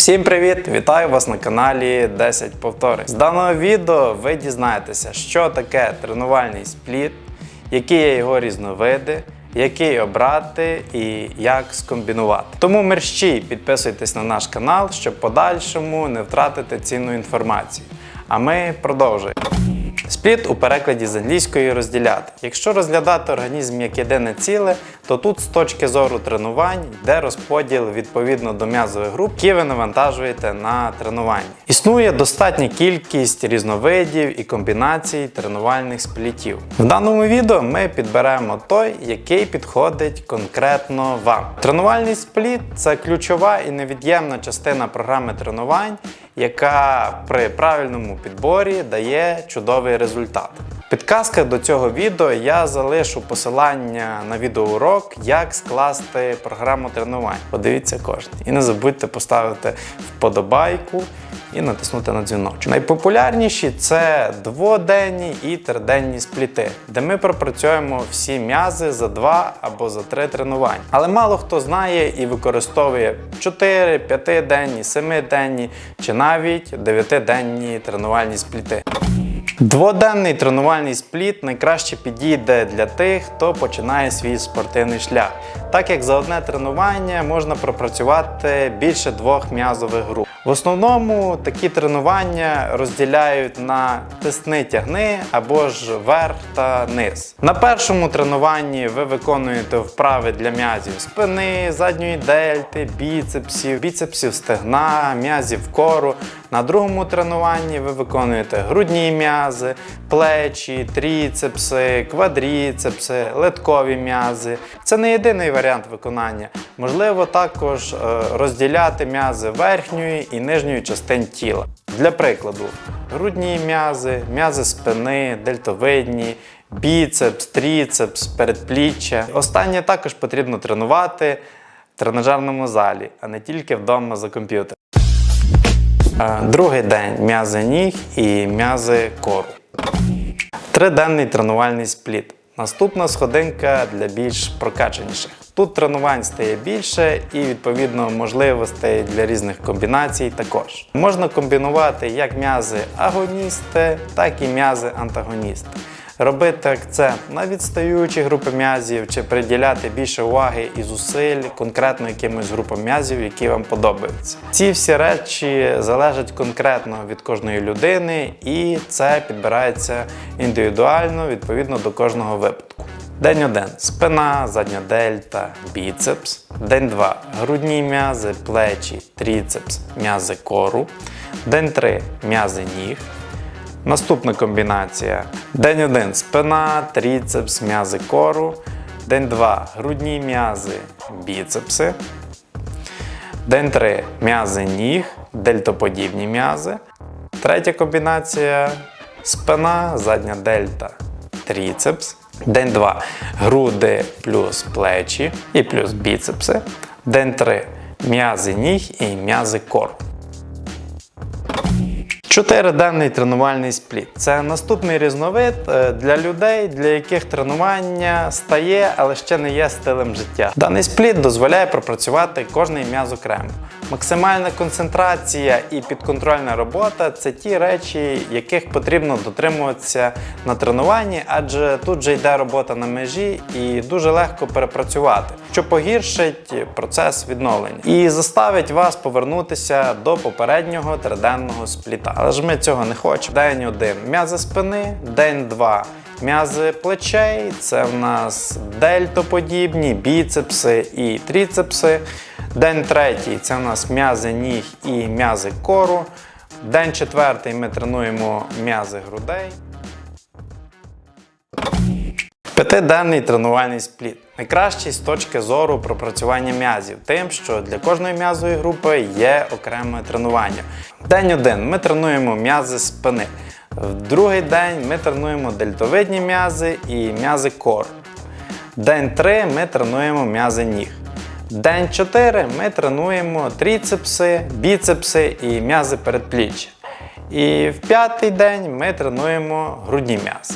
Всім привіт! Вітаю вас на каналі 10 повторень. З даного відео ви дізнаєтеся, що таке тренувальний спліт, які є його різновиди, який обрати і як скомбінувати. Тому мерщій підписуйтесь на наш канал, щоб подальшому не втратити цінну інформацію. А ми продовжуємо. Спліт у перекладі з англійської розділяти. Якщо розглядати організм як єдине ціле, то тут з точки зору тренувань йде розподіл відповідно до м'язових груп, які ви навантажуєте на тренуванні. Існує достатня кількість різновидів і комбінацій тренувальних сплітів. В даному відео ми підберемо той, який підходить конкретно вам. Тренувальний спліт це ключова і невід'ємна частина програми тренувань, яка при правильному підборі дає чудовий результат. В підказках до цього відео я залишу посилання на відеоурок, як скласти програму тренувань. Подивіться кожен. І не забудьте поставити вподобайку і натиснути на дзвіночок. Найпопулярніші це дводенні і триденні спліти, де ми пропрацюємо всі м'язи за два або за три тренування. Але мало хто знає і використовує 4, 5-денні, 7-денні чи навіть 9-денні тренувальні спліти. Дводенний тренувальний спліт найкраще підійде для тих, хто починає свій спортивний шлях, так як за одне тренування можна пропрацювати більше двох м'язових груп. В основному такі тренування розділяють на тисни тягни або ж верх та низ. На першому тренуванні ви виконуєте вправи для м'язів спини, задньої дельти, біцепсів, біцепсів стегна, м'язів кору. На другому тренуванні ви виконуєте грудні м'язи, плечі, тріцепси, квадріцепси, литкові м'язи. Це не єдиний варіант виконання. Можливо також е, розділяти м'язи верхньої і нижньої частин тіла. Для прикладу, грудні м'язи, м'язи спини, дельтовидні, біцепс, тріцепс, передпліччя. Останнє також потрібно тренувати в тренажерному залі, а не тільки вдома за комп'ютером. Другий день м'язи ніг і м'язи кору. Триденний тренувальний спліт. Наступна сходинка для більш прокачаніших. Тут тренувань стає більше і відповідно можливостей для різних комбінацій також. Можна комбінувати як м'язи агоністи, так і м'язи антагоністи. Робити акцент на відстаючі групи м'язів чи приділяти більше уваги і зусиль конкретно якимось групам м'язів, які вам подобаються. Ці всі речі залежать конкретно від кожної людини, і це підбирається індивідуально відповідно до кожного випадку. День 1 спина, задня дельта, біцепс. День 2 грудні м'язи, плечі, тріцепс, м'язи кору. День 3 м'язи ніг. Наступна комбінація. День 1 спина, тріцепс, м'язи кору. День 2 грудні м'язи, біцепси. День 3 м'язи ніг, дельтоподібні м'язи. Третя комбінація спина, задня дельта, тріцепс. День 2 груди плюс плечі і плюс біцепси. День 3 м'язи ніг і м'язи кору. Чотириденний тренувальний спліт це наступний різновид е, для людей, для яких тренування стає, але ще не є стилем життя. Даний спліт дозволяє пропрацювати кожний м'яз окремо. Максимальна концентрація і підконтрольна робота це ті речі, яких потрібно дотримуватися на тренуванні, адже тут же йде робота на межі і дуже легко перепрацювати, що погіршить процес відновлення і заставить вас повернутися до попереднього триденного спліта. Але ж ми цього не хочемо. День один м'язи спини, день два. М'язи плечей це в нас дельтоподібні, біцепси і тріцепси. День третій це в нас м'язи ніг і м'язи кору. День четвертий ми тренуємо м'язи грудей. П'ятиденний тренувальний спліт. Найкращий з точки зору пропрацювання м'язів, тим, що для кожної м'язової групи є окреме тренування. День один ми тренуємо м'язи спини. В другий день ми тренуємо дельтовидні м'язи і м'язи кор. День 3 ми тренуємо м'язи ніг. День 4 ми тренуємо тріцепси, біцепси і м'язи передпліччя. І в п'ятий день ми тренуємо грудні м'язи.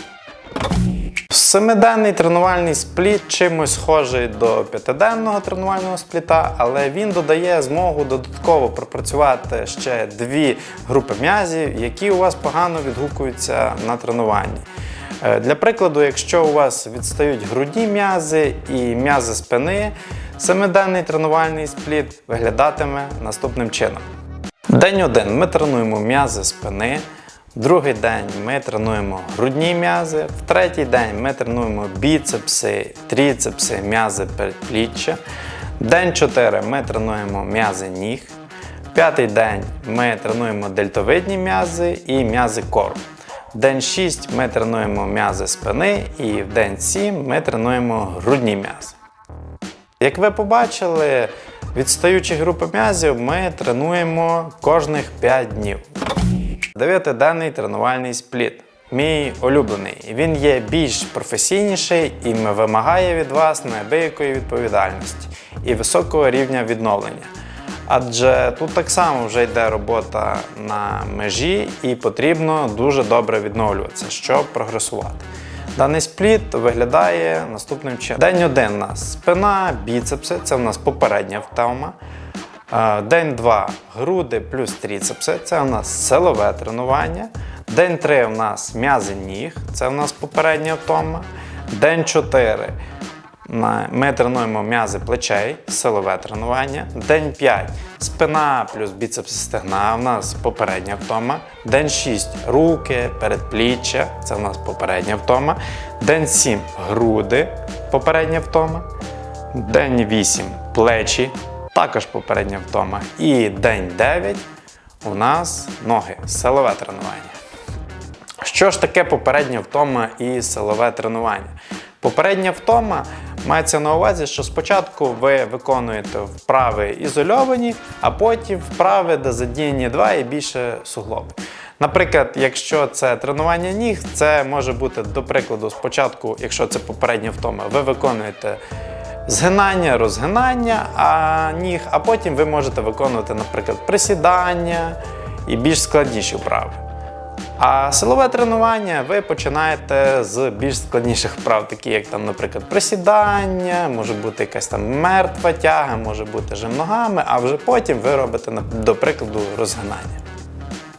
Семиденний тренувальний спліт чимось схожий до п'ятиденного тренувального спліта, але він додає змогу додатково пропрацювати ще дві групи м'язів, які у вас погано відгукуються на тренуванні. Е, Для прикладу, якщо у вас відстають грудні м'язи і м'язи спини, семиденний тренувальний спліт виглядатиме наступним чином. День один ми тренуємо м'язи спини. Другий день ми тренуємо грудні м'язи. В третій день ми тренуємо біцепси, тріцепси, м'язи передпліччя. День 4 ми тренуємо м'язи ніг. В п'ятий день ми тренуємо дельтовидні м'язи і м'язи кору. В День 6 ми тренуємо м'язи спини і в день 7 ми тренуємо грудні м'язи. Як ви побачили, відстаючі групи м'язів ми тренуємо кожних 5 днів. Дев'ятиденний тренувальний спліт. Мій улюблений. Він є більш професійніший і вимагає від вас неабиякої відповідальності і високого рівня відновлення. Адже тут так само вже йде робота на межі і потрібно дуже добре відновлюватися, щоб прогресувати. Даний спліт виглядає наступним чином. День один у нас спина, біцепси, це у нас попередня втома. Е, День 2 груди плюс тріцепси, це у нас силове тренування. День 3 у нас м'язи ніг, це у нас попередня втома. День 4 ми тренуємо м'язи плечей, силове тренування. День 5 спина плюс біцепси стегна, у нас попередня втома. День 6 руки, передпліччя, це у нас попередня втома. День 7 груди, попередня втома. День 8 плечі, також попередня втома. І день 9 у нас ноги, силове тренування. Що ж таке попередня втома і силове тренування? Попередня втома мається на увазі, що спочатку ви виконуєте вправи ізольовані, а потім вправи, де задіяні два і більше суглоби. Наприклад, якщо це тренування ніг, це може бути, до прикладу, спочатку, якщо це попередня втома, ви виконуєте згинання, розгинання а ніг, а потім ви можете виконувати, наприклад, присідання і більш складніші вправи. А силове тренування ви починаєте з більш складніших вправ, такі як там, наприклад, присідання, може бути якась там мертва тяга, може бути жим ногами, а вже потім ви робите, до прикладу, розгинання.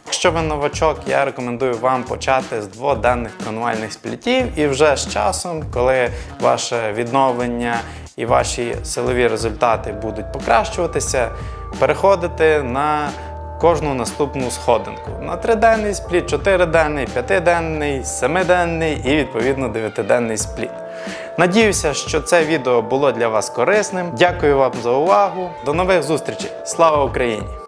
Якщо ви новачок, я рекомендую вам почати з дводенних тренувальних сплітів, і вже з часом, коли ваше відновлення і ваші силові результати будуть покращуватися, переходити на кожну наступну сходинку. На триденний спліт, чотириденний, п'ятиденний, семиденний і відповідно дев'ятиденний спліт. Надіюся, що це відео було для вас корисним. Дякую вам за увагу. До нових зустрічей! Слава Україні!